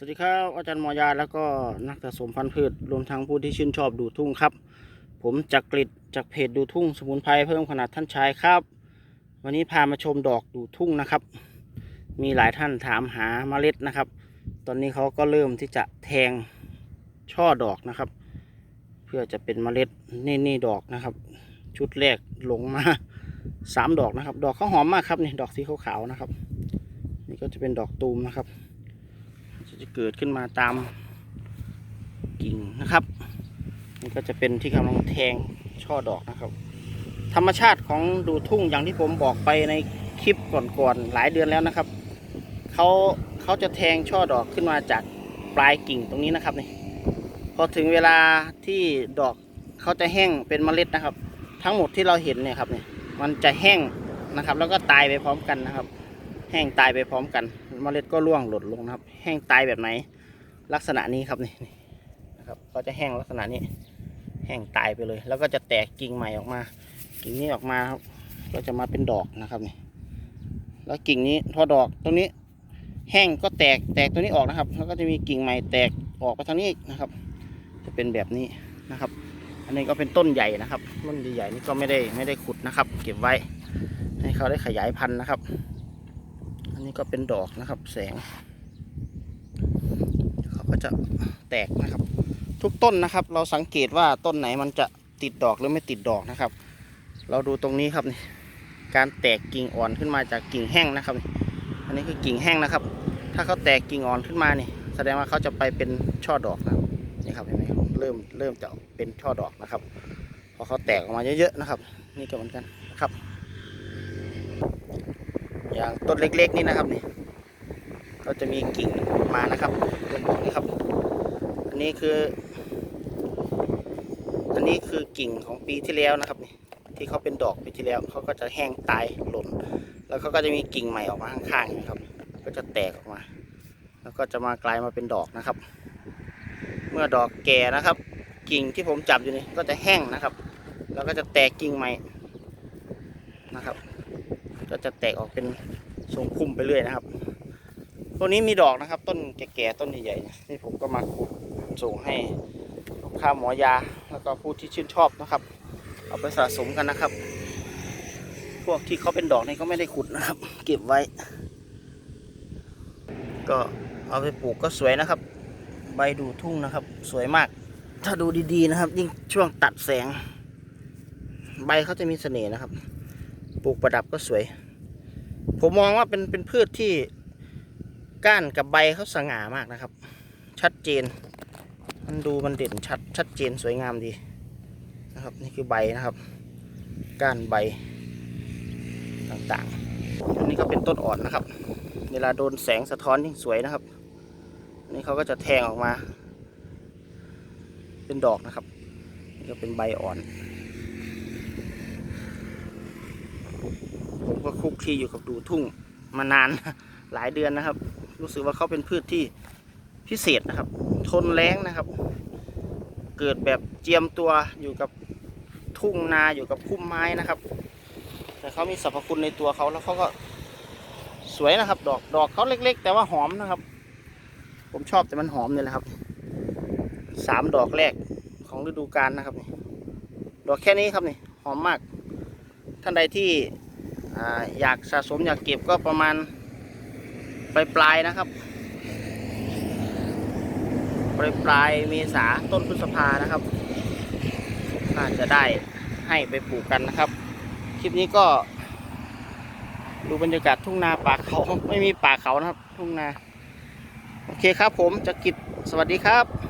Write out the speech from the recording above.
สวัสดีครับอาจารย์มอยาแล้วก็นักสะสมพันธุ์พืชรวมทั้งผู้ที่ชื่นชอบดูทุ่งครับ ผมจักกริดจากเพจดูทุ่งสมุนไพรเพิ่มขนาดท่านชายครับ วันนี้พามาชมดอกดูทุ่งนะครับ มีหลายท่านถามหาเมล็ดนะครับ ตอนนี้เขาก็เริ่มที่จะแทงช่อดอกนะครับ เพื่อจะเป็นเมล็ดนี่นี่ดอกนะครับ ชุดแรกลงมาสามดอกนะครับ ดอกเขาหอมมากครับนี่ดอกสีขาวๆนะครับ นี่ก็จะเป็นดอกตูมนะครับ จะเกิดขึ้นมาตามกิ่งนะครับนี่ก็จะเป็นที่กำลังแทงช่อดอกนะครับ ธรรมชาติของดูทุ่งอย่างที่ผมบอกไปในคลิปก่อนๆหลายเดือนแล้วนะครับเขาเขาจะแทงช่อดอกขึ้นมาจากปลายกิ่งตรงนี้นะครับนี่พอถึงเวลาที่ดอกเขาจะแห้งเป็นเมล็ดนะครับ ทั้งหมดที่เราเห็นเนี่ยครับเนี่ยมันจะแห้งนะครับ แล้วก็ตายไปพร้อมกันนะครับ แห้งตายไปพร้อมกัน เมล็ดก็ร่วงหล่นลงนะครับ แห้งตายแบบไหน ลักษณะนี้ครับนี่นะครับก็จะแห้งลักษณะนี้ แห้งตายไปเลย แล้วก็จะแตกกิ่งใหม่ออกมา กิ่งนี้ออกมาครับ ก็จะมาเป็นดอกนะครับนี่ แล้วกิ่งนี้พอดอกตรงนี้ แห้งก็แตกแตกตัวนี้ออกนะครับ แล้วก็จะมีกิ่งใหม่แตกออกไปทางนี้อีกนะครับ จะเป็นแบบนี้นะครับ อันนี้ก็เป็นต้นใหญ่นะครับ ต้นใหญ่ๆนี่ก็ไม่ได้ไม่ได้ขุดนะครับ เก็บไว้ให้เขาได้ขยายพันธุ์นะครับ อันนี้ก็เป็นดอกนะครับ แสง เขาก็จะแตกนะครับ ทุกต้นนะครับ เราสังเกตว่าต้นไหนมันจะติดดอกหรือไม่ติดดอกนะครับ เราดูตรงนี้ครับนี่การแตกกิ่งอ่อนขึ้นมาจากกิ่งแห้งนะครับ อันนี้คือกิ่งแห้งนะครับ ถ้าเขาแตกกิ่งอ่อนขึ้นมานี่แสดงว่าเขาจะไปเป็นช่อดอกนะนี่ครับเห็นไหมครับเริ่มเริ่มจะเป็นช่อดอกนะครับ พอเขาแตกออกมาเยอะๆนะครับ นี่ก็เหมือนกันนะครับ อย่างต้นเล็ก ๆ นี่นะครับนี่ก็จะมีกิ่งมานะครับเป็นดอกนี่ครับ อันนี้คือ อันนี้คือกิ่งของปีที่แล้วนะครับนี่ที่เขาเป็นดอกปีที่แล้วเขาก็จะแห้งตายหล่น แล้วเขาก็จะมีกิ่งใหม่ออกมาข้างๆนะครับ ก็จะแตกออกมา แล้วก็จะมากลายมาเป็นดอกนะครับ เมื่อดอกแก่นะครับ กิ่งที่ผมจับอยู่นี่ก็จะแห้งนะครับ แล้วก็จะแตกกิ่งใหม่ ก็จะแตกออกเป็นทรงพุ่มไปเรื่อยนะครับ ตัวนี้มีดอกนะครับ ต้นแก่ๆต้นใหญ่ๆนี่ผมก็มาขุดส่งให้ลูกค้าหมอยาแล้วก็ผู้ที่ชื่นชอบนะครับ เอาไปสะสมกันนะครับ พวกที่เขาเป็นดอกนี่ก็ไม่ได้ขุดนะครับ เก็บไว้ ก็เอาไปปลูกก็สวยนะครับ ใบดูทุ่งนะครับ สวยมาก ถ้าดูดีๆนะครับ ยิ่งช่วงตัดแสง ใบเขาจะมีเสน่ห์นะครับ ลูกประดับก็สวย ผมมองว่าเป็นเป็นพืชที่ก้านกับใบเขาสง่ามากนะครับ ชัดเจน มันดูมันเด่นชัดชัดเจนสวยงามดีนะครับ นี่คือใบนะครับ ก้านใบต่างๆอันนี้ก็เป็นต้นอ่อนนะครับ เวลาโดนแสงสะท้อนยิ่งสวยนะครับนี่เขาก็จะแทงออกมา เป็นดอกนะครับ นี่ก็เป็นใบอ่อน ผม ก็คุกคีอยู่กับดูทุ่งมานานหลายเดือนนะครับ รู้สึกว่าเขาเป็นพืชที่พิเศษนะครับ ทนแล้งนะครับ เกิดแบบเจียมตัวอยู่กับทุ่งนาอยู่กับพุ่มไม้นะครับ แต่เขามีสรรพคุณในตัวเขาแล้วเขาก็สวยนะครับ ดอกดอกเขาเล็ก ๆ แต่ว่าหอมนะครับ ผมชอบแต่มันหอมเนี่ยแหละครับสามดอกแรกของฤดูกาลนะครับนี่ดอกแค่นี้ครับนี่หอมมาก ท่านใดที่ อยากสะสมอยากเก็บก็ประมาณปลายปลายๆนะครับ ปลายปลายๆเมษาต้นพฤษภานะครับน่าจะได้ให้ไปปลูกกันนะครับ คลิปนี้ก็ ดูบรรยากาศทุ่งนาป่าเขาไม่มีป่าเขานะครับ ทุ่งนา โอเคครับผมจะกิจสวัสดีครับ